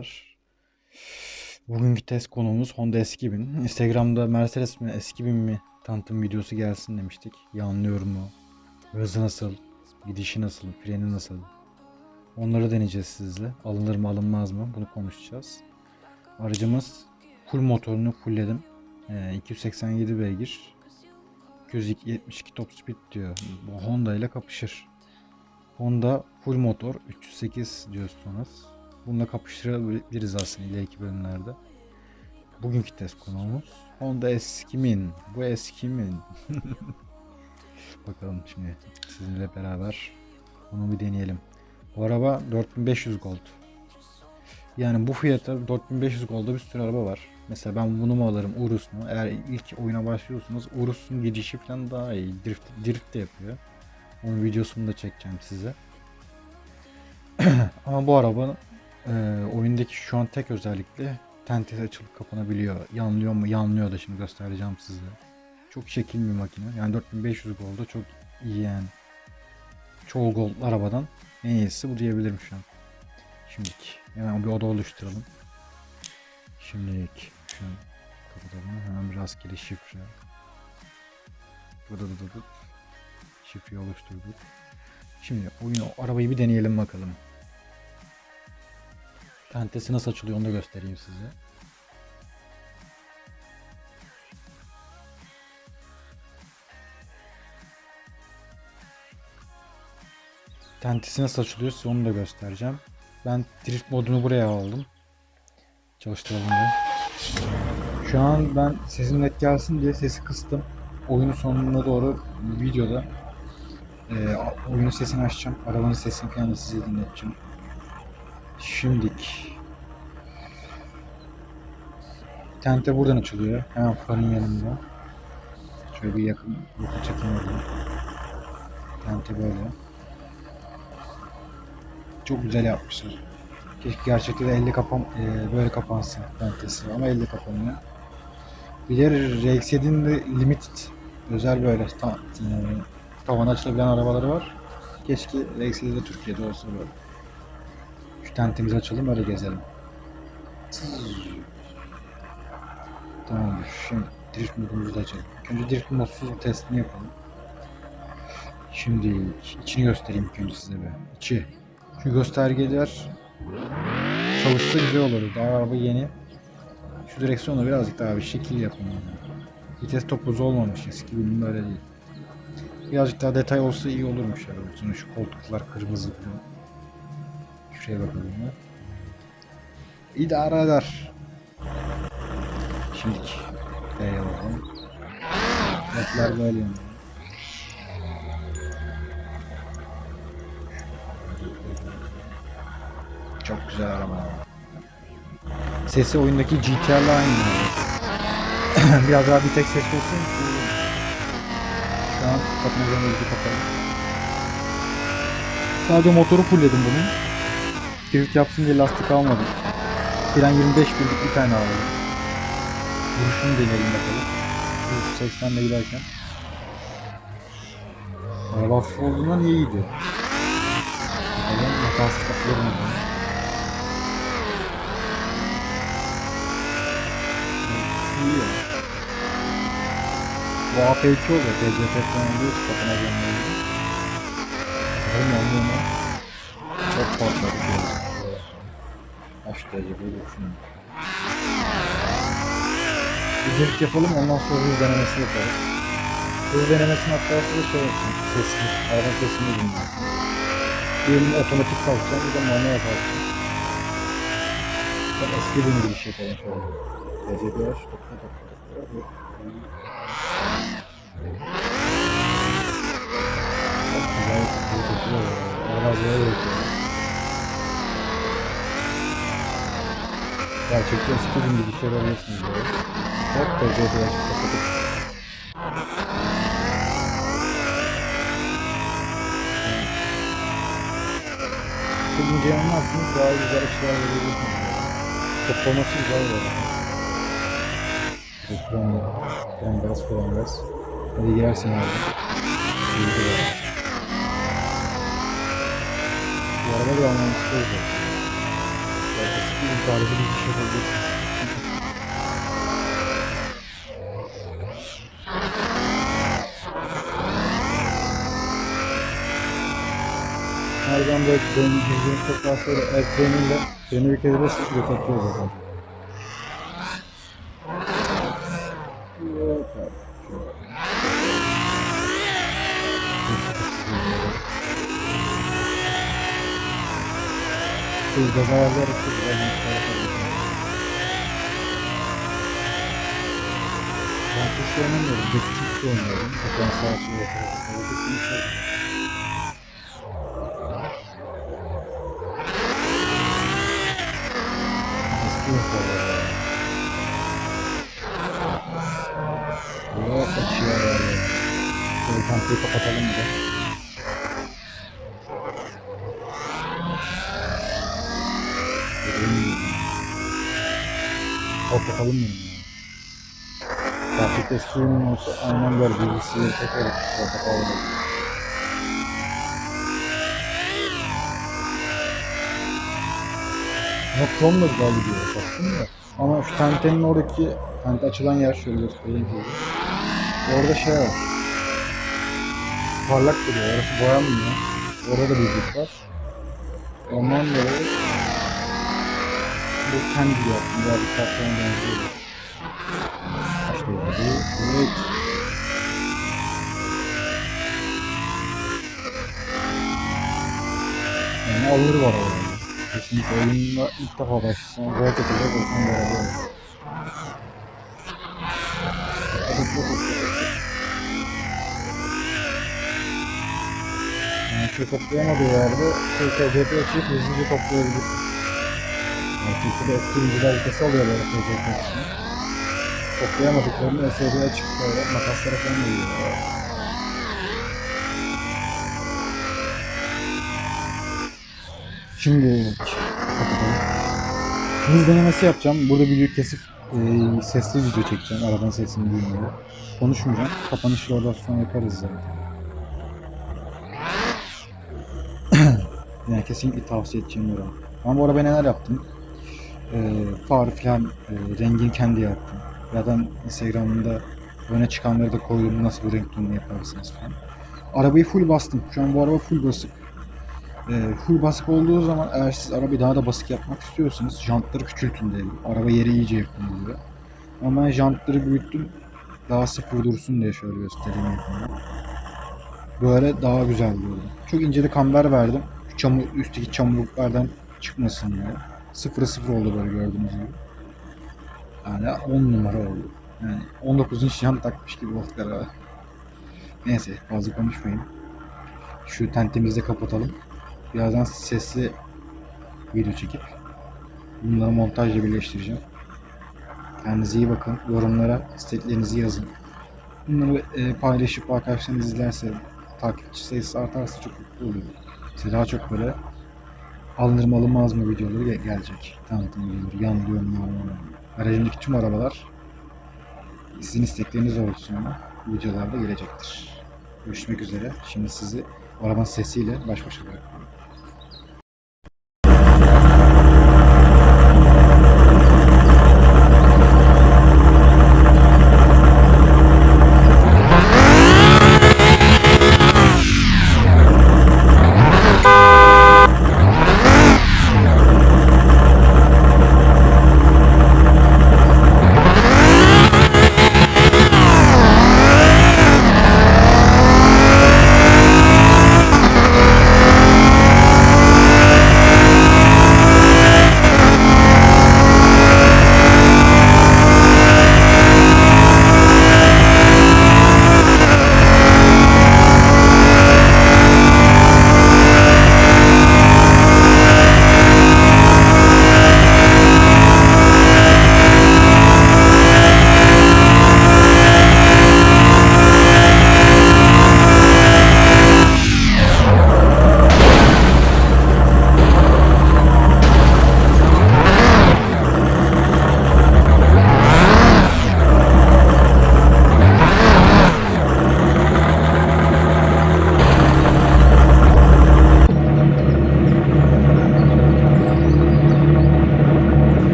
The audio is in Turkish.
arkadaşlar. Bugünkü test konumuz Honda S2000. Instagram'da Mercedes mi S2000 mi tanıtım videosu gelsin demiştik. Yanlıyor mu? Hızı nasıl? Gidişi nasıl? Freni nasıl? Onları deneyeceğiz sizle. Alınır mı alınmaz mı? Bunu konuşacağız. Aracımız full motorunu fullledim. Ee, 287 beygir. 272 top speed diyor. Bu Honda ile kapışır. Honda full motor 308 diyorsunuz. Bununla kapıştırabiliriz aslında ileriki bölümlerde. Bugünkü test konumuz Honda S2000. Bu S2000. Bakalım şimdi sizinle beraber bunu bir deneyelim. Bu araba 4500 gold. Yani bu fiyata 4500 golda bir sürü araba var. Mesela ben bunu mu alırım Urus mu? Eğer ilk oyuna başlıyorsanız Urus'un gidişi falan daha iyi. Drift, drift de yapıyor. Onun videosunu da çekeceğim size. Ama bu araba e, oyundaki şu an tek özellikle tentesi açılıp kapanabiliyor. Yanlıyor mu? Yanlıyor da şimdi göstereceğim size. Çok şekil bir makine. Yani 4500 golda çok iyi yani. Çoğu gold arabadan en iyisi bu diyebilirim şu an. Şimdilik. Hemen bir oda oluşturalım. Şimdilik. Şu an kapatalım. Hemen bir rastgele şifre. Şifreyi oluşturduk. Şimdi oyunu arabayı bir deneyelim bakalım. Tentesi nasıl açılıyor onu da göstereyim size. Tentesi nasıl açılıyor size onu da göstereceğim. Ben drift modunu buraya aldım. Çalıştıralım da. Şu an ben sesim net gelsin diye sesi kıstım. Oyunun sonuna doğru videoda e, oyunun sesini açacağım. Arabanın sesini falan da size dinleteceğim. Şimdik. Tente buradan açılıyor. Hemen fanın yanında. Şöyle bir yakın yakın çekim oradan. Tente böyle. Çok güzel yapmışlar. Keşke gerçekten de elle kapan e, böyle kapansın tentesi ama elle kapanıyor. Bir de RX-7'nin de limited özel böyle ta, e, tavan açılabilen arabaları var. Keşke RX-7 de Türkiye'de olsa böyle. Şu tentemizi açalım öyle gezelim. Tamamdır. Şimdi drift modumuzu da açalım. Önce drift modsuz testini yapalım. Şimdi içini göstereyim önce size bir. İçi. Şu göstergeler çalışsa güzel olur. Daha araba yeni. Şu direksiyonu birazcık daha bir şekil yapın. Vites topuzu olmamış eski bölüm böyle değil. Birazcık daha detay olsa iyi olurmuş arabacının. Şu koltuklar kırmızı falan. Şuraya bakalım ya. İdare eder. Şimdilik B'ye bakalım. Netler böyle yani. Çok güzel araba. Sesi oyundaki GTR'la aynı. Biraz daha bir tek ses olsun. Şu an ilgi kapalı. Sadece motoru fullledim bunun. Drift yapsın diye lastik almadım. Fren 25 birlik bir tane aldım. Vuruşunu deneyelim bakalım. 180 ile giderken. Araba hafif olduğundan iyiydi. Bakalım hatası kapıyorum. İyi ya. Bu AP2 oluyor. TCP falan oluyor. Kapına gelmeyi. Bakalım yanıyor mu? Çok fazla bir şey. Kaç TCP geçsin. Bir drift yapalım ondan sonra hız denemesi yaparız. Hız denemesini hatta size şey yapayım. Sesini, araba sesini dinlersin. Diyelim otomatik kalkacağım, bir de manuel kalkacağım. Ben eski bir giriş yapalım şöyle. TCP aç, topla topla topla. Çok güzel, çok güzel. Biraz böyle Gerçekten eski bir giriş yapabilirsiniz böyle. Hop TCP aç, kapatıp. Kırmızı yanmazsınız daha güzel açılar verebilirsiniz. Toplaması güzel böyle. Fren, fren gaz, fren gaz. Hadi girersin abi. Bu araba da anlamak istiyoruz. Galiba bir şey yapabilirsiniz. Nereden böyle dön girdiğimiz tekrar sonra el freniyle freni bir kere de sıfır takıyor zaten. Yok abi. Şu gaz ayarlayarak çok güzel bir şey yapabilirim. Ben tuşla oynamıyorum. Bekçikle oynuyorum. Ekran sağa sola yaparak. Yok açıyor. Şöyle kampayı kapatalım bir de. Kapatalım mı? Eski oyunun olsa aynen böyle bilgisayarı tekrar kapatalım. Ama Chrome'da güzel gidiyor baktım da. Ama şu tentenin oradaki tente açılan yer şöyle göstereyim size. Orada şey var. Parlak duruyor. Orası boyanmıyor. Orada da bir var. Ondan dolayı bu kendi yaptım. Biraz bir kartona benziyor. İşte yani. Evet. Yani alır var orada. Kesinlikle oyunla ilk defa başlasam zevk edecek olsam beraber. Hadi çok Yani şu toplayamadığı yerde şu TCP açıp hızlıca toplayabilirsin. Yani Türkiye'de eski vinciler vitesi alıyor böyle TCP için. Toplayamadıklarını SR'ye açıp makaslara falan veriyorlar. Şimdi kapatalım. Hız denemesi yapacağım. Burada videoyu kesip e, sesli video çekeceğim. Arabanın sesini duymuyor. Konuşmayacağım. Kapanışı oradan sonra yaparız zaten. yani kesinlikle tavsiye edeceğim bir. Ama bu araba neler yaptım? E, far falan e, rengini kendi yaptım. Ya da Instagram'da öne çıkanları da koydum nasıl bir renk tonunu yaparsınız falan. Arabayı full bastım. Şu an bu araba full basık. E, full basık olduğu zaman eğer siz arabayı daha da basık yapmak istiyorsanız jantları küçültün derim. Araba yere iyice yakın oluyor. Ama ben jantları büyüttüm. Daha sıfır dursun diye şöyle göstereyim yakından. Böyle daha güzel durdu. Çok ince de kamber verdim. Çamur, üstteki çamurluklardan çıkmasın diye. Sıfır sıfır oldu böyle gördüğünüz gibi. Yani 10 numara oldu. Yani 19 inç jant takmış gibi olduk araba. Neyse fazla konuşmayayım. Şu tentemizi de kapatalım. Birazdan sesli video çekip bunları montajla birleştireceğim. Kendinize iyi bakın. Yorumlara isteklerinizi yazın. Bunları e, paylaşıp arkadaşlarınız izlerse takipçi sayısı artarsa çok mutlu olurum. İşte daha çok böyle alınır mı alınmaz mı videoları ge- gelecek. Tanıtım videoları, yanlıyor mu. Aracımdaki tüm arabalar sizin istekleriniz olursa videolarda gelecektir. Görüşmek üzere. Şimdi sizi arabanın sesiyle baş başa bırakıyorum.